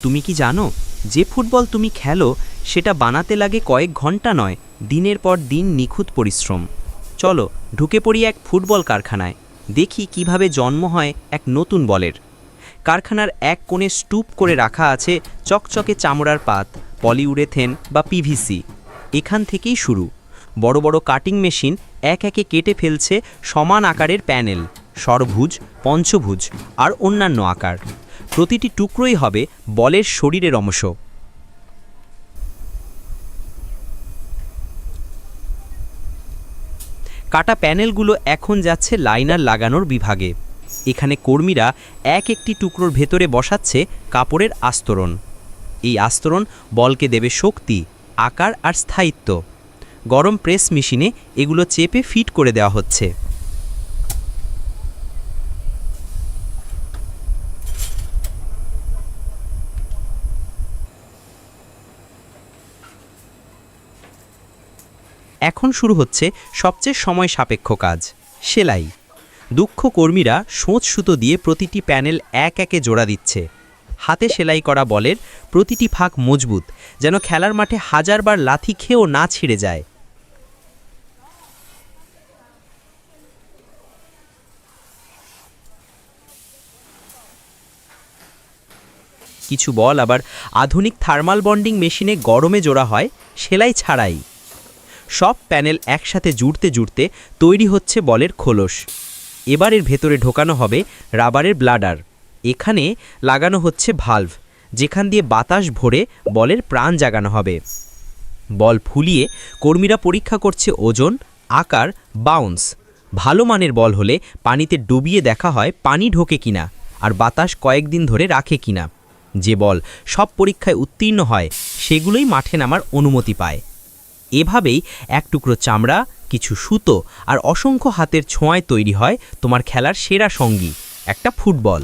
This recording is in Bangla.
তুমি কি জানো, যে ফুটবল তুমি খেলো, সেটা বানাতে লাগে কয়েক ঘণ্টা নয়, দিনের পর দিন নিখুঁত পরিশ্রম। চলো, ঢুকে পড়ি এক ফুটবল কারখানায়, দেখি কীভাবে জন্ম হয় এক নতুন বলের। কারখানার এক কোণে স্টুপ করে রাখা আছে চকচকে চামড়ার পাত, পলিউরেথেন বা পিভিসি এখান থেকেই শুরু। বড় বড় কাটিং মেশিন এক একে কেটে ফেলছে সমান আকারের প্যানেল, সরভুজ, পঞ্চভুজ আর অন্যান্য আকার। প্রতিটি টুকরোই হবে বলের শরীরের অংশ। কাটা প্যানেলগুলো এখন যাচ্ছে লাইনার লাগানোর বিভাগে। এখানে কর্মীরা এক একটি টুকরোর ভেতরে বসাচ্ছে কাপড়ের আস্তরণ। এই আস্তরণ বলকে দেবে শক্তি, আকার আর স্থায়িত্ব। গরম প্রেস মেশিনে এগুলো চেপে ফিট করে দেওয়া হচ্ছে। এখন শুরু হচ্ছে সবচেয়ে সময় সাপেক্ষ কাজ, সেলাই। দুঃখ কর্মীরা সোঁচ সুতো দিয়ে প্রতিটি প্যানেল এক একে জোড়া দিচ্ছে। হাতে সেলাই করা বলের প্রতিটি ফাঁক মজবুত, যেন খেলার মাঠে হাজারবার লাথি খেয়েও না ছিঁড়ে যায়। কিছু বল আবার আধুনিক থার্মাল বন্ডিং মেশিনে গরমে জোড়া হয়, সেলাই ছাড়াই। সব প্যানেল একসাথে জুড়তে জুড়তে তৈরি হচ্ছে বলের খোলস। এবার এর ভেতরে ঢোকানো হবে রাবারের ব্লাডার। এখানে লাগানো হচ্ছে ভালভ যেখান দিয়ে বাতাস ভরে বলের প্রাণ জাগানো হবে। বল ফুলিয়ে কর্মীরা পরীক্ষা করছে ওজন, আকার বাউন্স ভালো মানের বল হলে পানিতে ডুবিয়ে দেখা হয় পানি ঢোকে কিনা আর বাতাস কয়েকদিন ধরে রাখে কিনা। যে বল সব পরীক্ষায় উত্তীর্ণ হয়, সেগুলোই মাঠে নামার অনুমতি পায়। এভাবেই এক টুকরো চামড়া, কিছু সুতো আর অসংখ্য হাতের ছোঁয়ায় তৈরি হয় তোমার খেলার সেরা সঙ্গী, একটা ফুটবল।